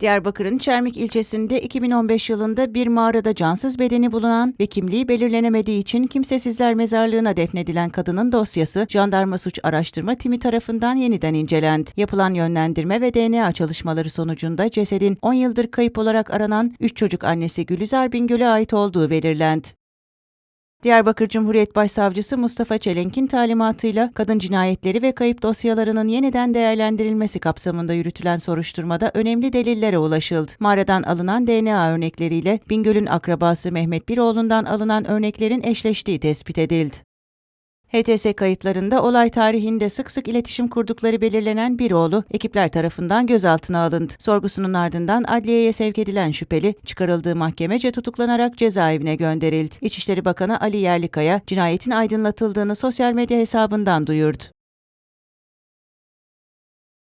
Diyarbakır'ın Çermik ilçesinde 2015 yılında bir mağarada cansız bedeni bulunan ve kimliği belirlenemediği için kimsesizler mezarlığına defnedilen kadının dosyası Jandarma Suç Araştırma Timi tarafından yeniden incelendi. Yapılan yönlendirme ve DNA çalışmaları sonucunda cesedin 10 yıldır kayıp olarak aranan 3 çocuk annesi Gülizar Bingöl'e ait olduğu belirlendi. Diyarbakır Cumhuriyet Başsavcısı Mustafa Çelenk'in talimatıyla kadın cinayetleri ve kayıp dosyalarının yeniden değerlendirilmesi kapsamında yürütülen soruşturmada önemli delillere ulaşıldı. Mağaradan alınan DNA örnekleriyle Bingöl'ün akrabası Mehmet Biroğlu'ndan alınan örneklerin eşleştiği tespit edildi. HTS kayıtlarında olay tarihinde sık sık iletişim kurdukları belirlenen Biroğlu, ekipler tarafından gözaltına alındı. Sorgusunun ardından adliyeye sevk edilen şüpheli, çıkarıldığı mahkemece tutuklanarak cezaevine gönderildi. İçişleri Bakanı Ali Yerlikaya, cinayetin aydınlatıldığını sosyal medya hesabından duyurdu.